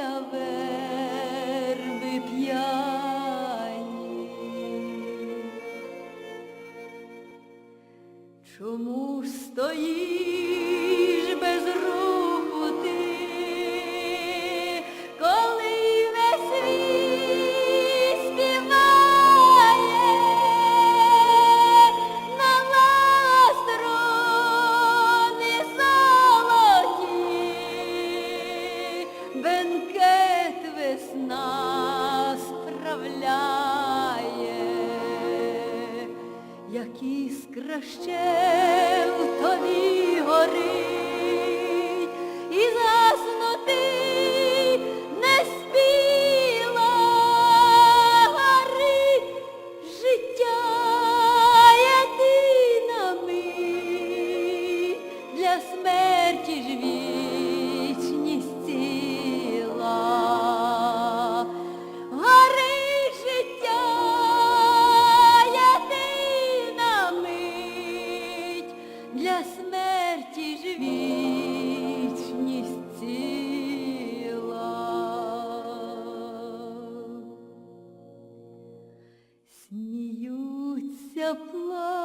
Поля верби п'яні. Чому стоїш без рук? весна справляє, як іскра ще в тобі горить і заснути. yapma